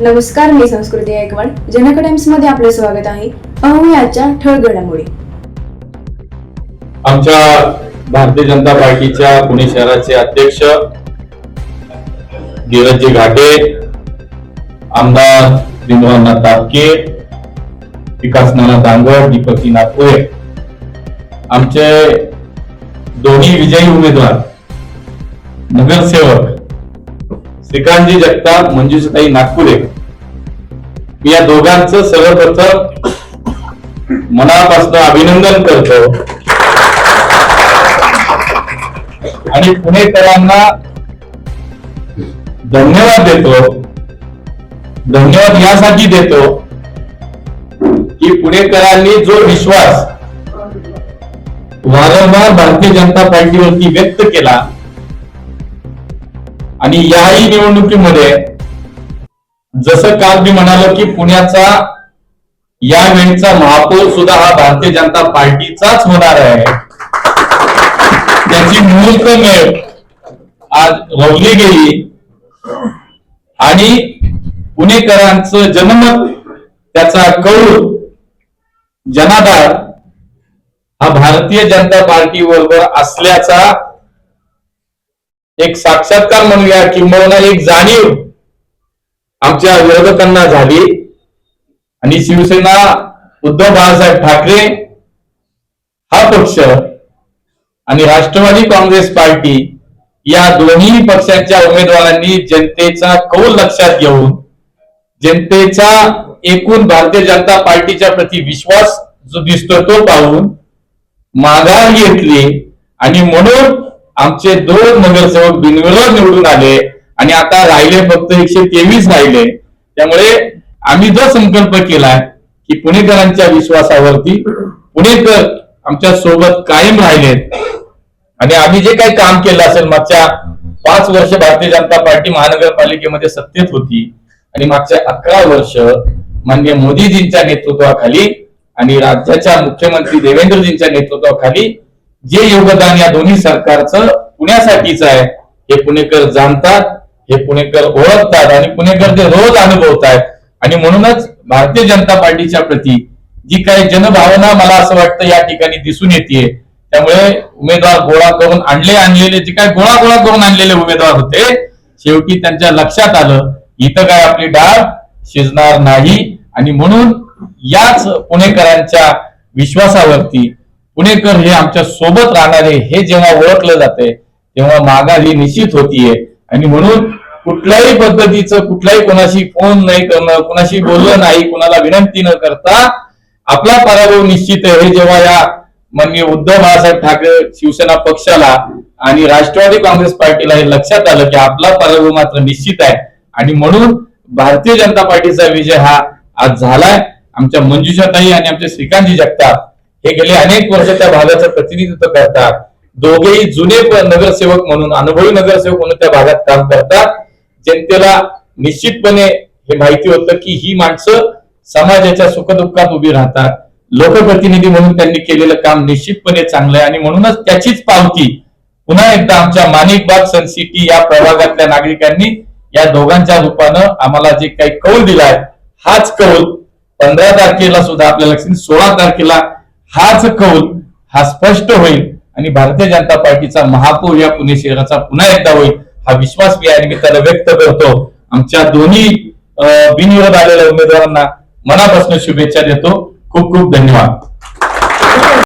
नमस्कार मी संस्कृती गायकवाड जनक टाइम्समध्ये आपलं स्वागत आहे. पाहूया आजच्या घडामोडी. आमच्या भारतीय जनता पार्टीच्या पुणे शहराचे अध्यक्ष धीरजी घाटे आमदार बिंदुरावनाथ तापके विकास नाना दांगड दीपकी आमचे दोन्ही विजयी उमेदवार नगरसेवक श्रीकांतजी जगताप मंजुषाताई नागपुरे. मी या दोघांचं सर्वप्रथम मनापासून अभिनंदन करतो. आणि पुणेकरांना धन्यवाद देतो. धन्यवाद यासाठी देतो की पुणेकरांनी जो विश्वास वारंवार भारतीय जनता पार्टीवरती व्यक्त केला आणि याही निवडणुकीमध्ये जसं काल मी म्हणालो की पुण्याचा या वेळचा महापौर सुद्धा हा भारतीय जनता पार्टीचाच होणार आहे. त्याची मुहूर्तमेळ आज रवली गेली. आणि पुणेकरांचं जनमत त्याचा कौल जनाधार हा भारतीय जनता पार्टी बरोबर असल्याचा एक साक्षात्कार म्हणूया किंबहुना एक जाणीव आमच्या विरोधकांना झाली. आणि शिवसेना उद्धव बाळासाहेब ठाकरे हा पक्ष आणि राष्ट्रवादी काँग्रेस पार्टी या दोन्ही पक्षांच्या उमेदवारांनी जनतेचा कौल लक्षात घेऊन जनतेचा एकूण भारतीय जनता पार्टीच्या प्रति विश्वास जो दिसतो तो पाहून माघार घेतली आणि म्हणून आमचे दोन नगरसेवक बिनविरोध निवडून आले आणि आता राहिले फक्त एकशे तेवीस राहिले. त्यामुळे आम्ही जो संकल्प केलाय की पुणेकरांच्या विश्वासावरती पुणेकर आमच्यासोबत कायम राहिलेत आणि आम्ही जे काही काम केलं असेल मागच्या पाच वर्ष भारतीय जनता पार्टी महानगरपालिकेमध्ये सत्तेत होती. आणि मागच्या अकरा वर्ष माननीय मोदीजींच्या नेतृत्वाखाली आणि राज्याच्या मुख्यमंत्री देवेंद्रजींच्या नेतृत्वाखाली जे योगदान या दोन्ही सरकारचं पुण्यासाठीच आहे हे पुणेकर जाणतात हे पुणेकर ओळखतात आणि पुणेकर ते रोज अनुभवतात आणि म्हणूनच भारतीय जनता पार्टीच्या प्रती जी काही जनभावना मला असं वाटतं या ठिकाणी दिसून येते त्यामुळे उमेदवार गोळा करून आणले आणलेले जे काही गोळा गोळा करून आणलेले उमेदवार होते शेवटी त्यांच्या लक्षात आलं इथं काय आपली डाळ शिजणार नाही. आणि म्हणून याच पुणेकरांच्या विश्वासावरती पुणेकर हे आमच्यासोबत राहणारे हे जेव्हा ओळखलं जाते तेव्हा माघारी निश्चित होतीये. आणि म्हणून कुठल्याही पद्धतीचं कुठल्याही कोणाशी फोन नाही करणं कोणाशी बोललं नाही कुणाला विनंती न करता आपला पराभव निश्चित आहे. हे जेव्हा या माननीय उद्धव बाळासाहेब ठाकरे शिवसेना पक्षाला आणि राष्ट्रवादी काँग्रेस पार्टीला हे लक्षात आलं की आपला पराभव मात्र निश्चित आहे. आणि म्हणून भारतीय जनता पार्टीचा विजय हा आज झालाय. आमच्या मंजुषाताई आणि आमचे श्रीकांतजी जगताप हे गेले अनेक वर्ष त्या भागाचं प्रतिनिधित्व करतात. दोघेही जुने नगरसेवक म्हणून अनुभवी नगरसेवक म्हणून त्या भागात काम करतात. जनतेला निश्चितपणे हे माहिती होतं की ही माणसं समाजाच्या सुखदुःखात उभी राहतात. लोकप्रतिनिधी म्हणून त्यांनी केलेलं काम निश्चितपणे चांगलं आहे. आणि म्हणूनच त्याचीच पावती पुन्हा एकदा आमच्या माणिकबाग सन सिटी या प्रभागातल्या नागरिकांनी या दोघांच्या रूपानं आम्हाला जे काही कौल दिलाय हाच कौल पंधरा तारखेला सुद्धा आपल्या लक्षात सोळा तारखेला हाच कौल हा स्पष्ट होईल आणि भारतीय जनता पार्टीचा महापौर या पुणे शहराचा पुन्हा एकदा होईल हा विश्वास मी या निमित्तानं व्यक्त करतो. आमच्या दोन्ही अं, बिनविरोध आलेल्या उमेदवारांना मनापासून शुभेच्छा देतो. खूप खूप धन्यवाद.